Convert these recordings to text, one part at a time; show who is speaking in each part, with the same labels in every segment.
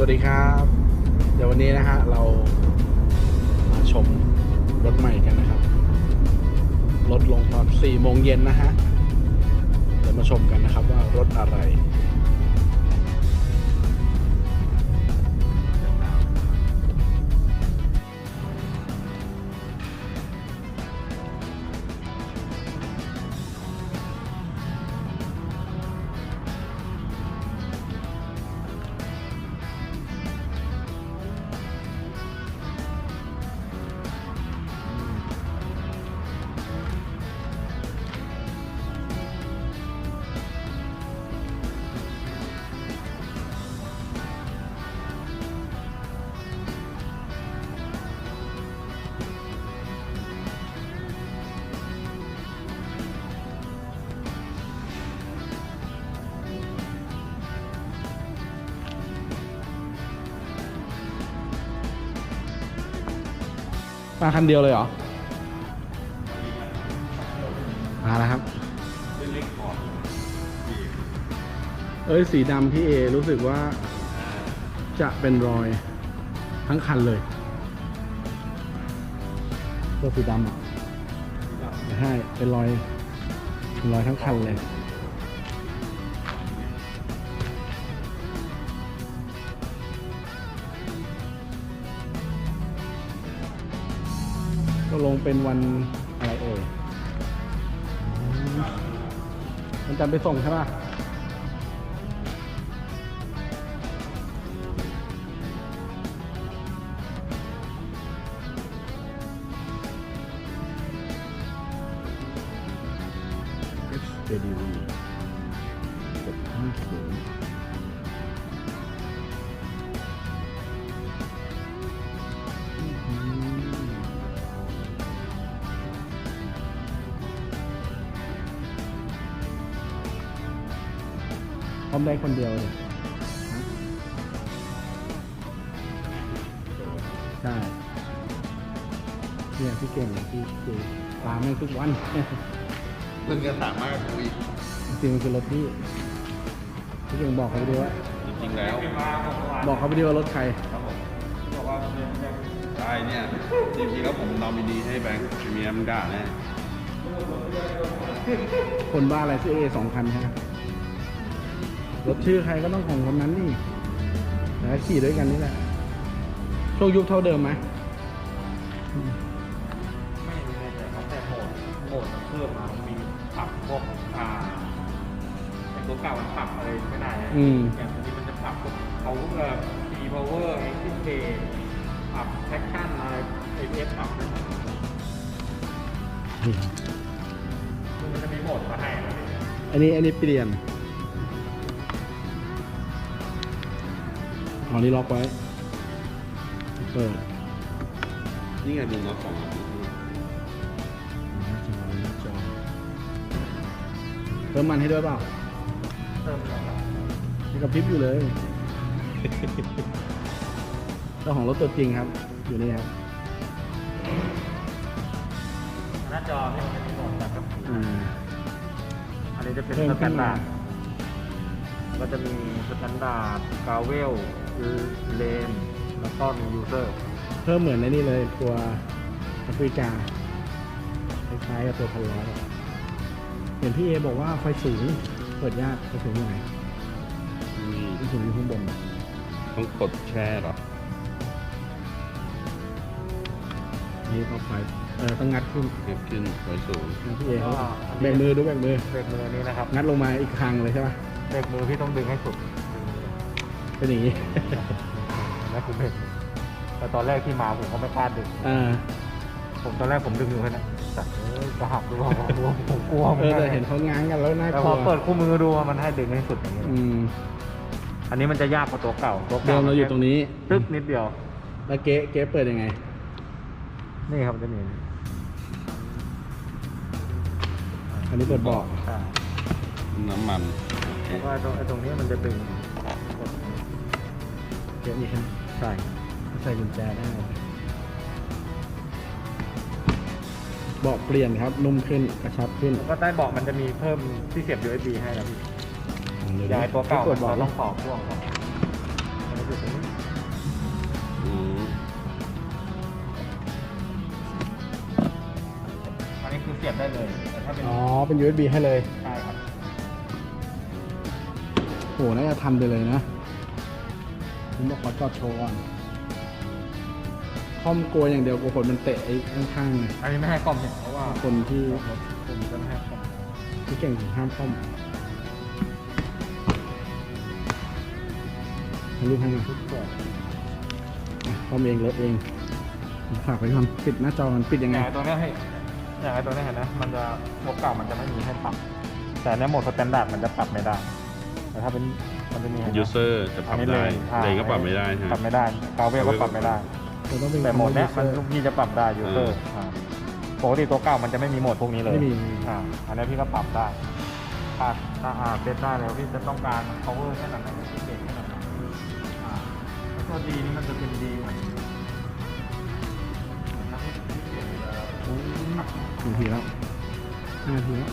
Speaker 1: สวัสดีครับ เดี๋ยววันนี้นะฮะเรามาชมรถใหม่กันนะครับ รถลงตอน4โมงเย็นนะฮะ เดี๋ยวมาชมกันนะครับว่ารถอะไร มาคันเดียวเลยเหรอ มาแล้วครับ เอ้ยสีดำพี่เอรู้สึกว่าจะเป็นรอยทั้งคันเลยตัวสีดำอะใช่เป็นรอยเป็นรอยทั้งคันเลย ลงเป็นวันอะไรเอ่ยมันจะไปส่งใช่ป่ะ HDV กดห้าศูนย์ อมได้คนเดียวเลยใช่เนี่ยพี่เก่งพี่คือตามให้ทุกวัน
Speaker 2: เพิ่งจะถามมากคุย
Speaker 1: จริงๆมันคือรถพี่พี่เก่งบอกเขาไปดีว่า
Speaker 2: จริงๆแล้ว
Speaker 1: บอกเขาไปดีว่ารถใคร
Speaker 2: ครับผมบอกว่าใช่เนี่ยจริงๆแล้วผมนอมินีให้แบงค์พรีเมียมด่าแน่
Speaker 1: คนบ้าอะไรซื้อเอสองคันฮะ รถชื่อใครก็ต้องของคนนั้นนี่แล้วขี่ด้วยกันนี่แหละช่วงยุคเท่าเดิมไหม
Speaker 3: ไม่มีแน่ใจครับแต่โหมดโหมดมันเพิ่มมามันมีปรับพวกอ่าไอตัวเก่ามันปรับอะไรไม่ได้นะ
Speaker 1: อืม
Speaker 3: อย่างตัวนี้มันจะปรับพวก power p power exit gate ปรับ traction อะไร ABS ปรับได้หมดคือมันจะมีโหมดมาให้นะพี่
Speaker 1: อันนี้อันนี้เปลี่ยน อ๋อนี่ล็อกไว้เปิด
Speaker 2: นี่ไงดูน็อตสองอัน
Speaker 1: จอเพิ่มมันให้ด้วยเปล่า
Speaker 3: เติมแล้วครับ
Speaker 1: นี่กับพริบอยู่เลย เจ้าของรถตัวจริงครับ อยู่นี่ครับ
Speaker 3: หน้าจอที่มันจะมีโหมดแบบกับ
Speaker 1: อืม
Speaker 3: อันนี้จะเป็น
Speaker 1: เพิ่ม
Speaker 3: ส
Speaker 1: ขึ้
Speaker 3: แต
Speaker 1: น
Speaker 3: น
Speaker 1: มา
Speaker 3: ดาร์ด ก็จะมีสแตนดาร์ดกาเวลเลนแล้วก็มียูเซอร์
Speaker 1: เพิ่มเหมือนในนี่เลยตัวแอฟริกาคล้ายๆกับตัวพันร้อยอะเห็นพี่เอบอกว่าไฟสูงเปิดยากไฟสูงยังไง
Speaker 2: นี่
Speaker 1: ไฟสูงอยู่ข้างบน
Speaker 2: ต้องกดแช่เหรอ
Speaker 1: นี่ก็ไฟเออต้องงัดขึ้น
Speaker 2: เก็บขึ้นไว้สูง
Speaker 1: นะพี่เอเขา
Speaker 3: ก็อันนี้
Speaker 1: แบกมือดูแบกมือ
Speaker 3: เบรกมือนี้นะครับ
Speaker 1: งัดลงมาอีกครั้งเลยใช่ปะ
Speaker 3: เบรกมือพี่ต้องดึงให้สุด
Speaker 1: เป็นอย่างนี้
Speaker 3: นั่นคือเบรกมือแต่ตอนแรกที่มาผมก็ไม่กล้าดึง
Speaker 1: อ่า
Speaker 3: ผมตอนแรกผมดึงอยู่แค่นั้นแต่เอ้ยจะหักหรือเปล่าผมกลัวเหมื
Speaker 1: เอ
Speaker 3: อน
Speaker 1: อ
Speaker 3: กั
Speaker 1: แต่เห็นเขาง้างกันแล้วน่า
Speaker 3: แต่
Speaker 1: ก
Speaker 3: พ
Speaker 1: ลั
Speaker 3: อ
Speaker 1: ว
Speaker 3: เปิดคู่มือดูมันให้ดึงให้สุดอย่างนี้
Speaker 1: อืม
Speaker 3: อันนี้มันจะยากกว่าตัวเก่าตัว
Speaker 1: เดิ
Speaker 3: เก่าม
Speaker 1: เราอยู่ตรงนี้
Speaker 3: ตึ๊กนิดเดียว
Speaker 1: แล้วเก๊เก๊เปิดยังไง
Speaker 3: นี่ครับมันจะมี
Speaker 1: อันนี้เปิดเบอก
Speaker 3: ใช่
Speaker 2: น้ำมัน
Speaker 3: แล้วก็ไอ้ตรงไอ้ตรงนี้มันจะดึง
Speaker 1: เก๊นี่ใช่ไหม
Speaker 3: ใช่
Speaker 1: ใส่กุญแจได้เบอกเปลี่ยนครับ นุ่มขึ้นกระชับขึ้น
Speaker 3: แล้วก็ใต้เบาะมันจะมีเพิ่มที่เสียบ USB ให้แล้วพี่
Speaker 1: เดี๋ยว
Speaker 3: ยายตัวเก่า
Speaker 1: เปิดเบอก
Speaker 3: มัน
Speaker 1: แล้
Speaker 3: ต้
Speaker 1: ว
Speaker 3: องต่อพ่วงครับอันนี้อยู่ตรงนี้
Speaker 2: อืม
Speaker 3: อันนี้คือเสียบได้เลยแต่ถ้าเป็น
Speaker 1: อ๋อ เป็น USB ให้เลย
Speaker 3: ใช่ครับ
Speaker 1: โหน่าจะทันไปเลยนะ ผมบอกขอจอดโชว์ก่อนคอมกลัวอย่างเดียวกลัวคนมันเตะไอ้ข้างๆไง
Speaker 3: อันนี้ไม่ให้คอมเห็นเพราะว่า
Speaker 1: คนที่
Speaker 3: ผมจะไม่ให้คอม
Speaker 1: ที่เก่งห้ามคอมให้รูปให้หน่อย
Speaker 3: ทุกตัว
Speaker 1: อะคอมเองรถเองผมฝากไว้ก่อนปิดหน้าจอมันปิดยัง
Speaker 3: อ
Speaker 1: ไง
Speaker 3: ย่างไอ้ตัวเนี้ยให้อย่างไอ้ตัวเนี้ยเห็นนะมันจะโหมดเก่ามันจะไม่มีให้ปรับ แต่ในโหมดสแตนดาร์ดมันจะปรับไม่ได้ แต่ถ้าเป็นมันจะมีห็นไหม
Speaker 2: ยูเซอร์จะปรับ
Speaker 3: อันนี้
Speaker 2: ได้
Speaker 3: ใช่
Speaker 2: เลยก็ปรับไม่ได้ใช่ไหม
Speaker 3: ปรับไม่ได้กาวเวลก็ปรับไม่ได้
Speaker 1: เราต้องเป็น
Speaker 3: แต่โหมดเนี้ยมัน
Speaker 1: user
Speaker 3: ลูกพี่จะปรับได้ยูเซอร์ปกติตัวเก่ามันจะไม่มีโหมดพวกนี้เลย
Speaker 1: ไม่มี
Speaker 3: อ่าอันนี้พี่ก็ปรับได้ปรับถ้าอ่าเซตได้แล้วพี่จะต้องการ power แค่ไหนพิเศษแค่ไหนอ่าแล้วตัวดีนี่มันจะเป็นดีเหมือนเหมือนนักที่เปลี่ยนเวลา
Speaker 1: หนึ่งทีแล้วห้านาทีแล้ว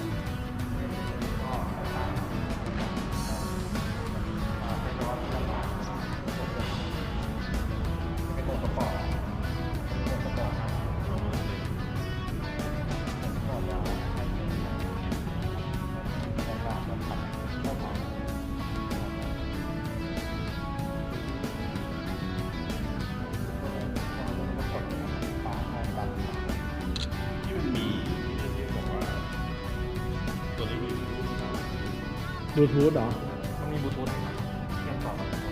Speaker 3: บลูทูธเหรอ
Speaker 2: มันมีบ
Speaker 1: ลูทูธให้
Speaker 3: ไหแค่ต่อ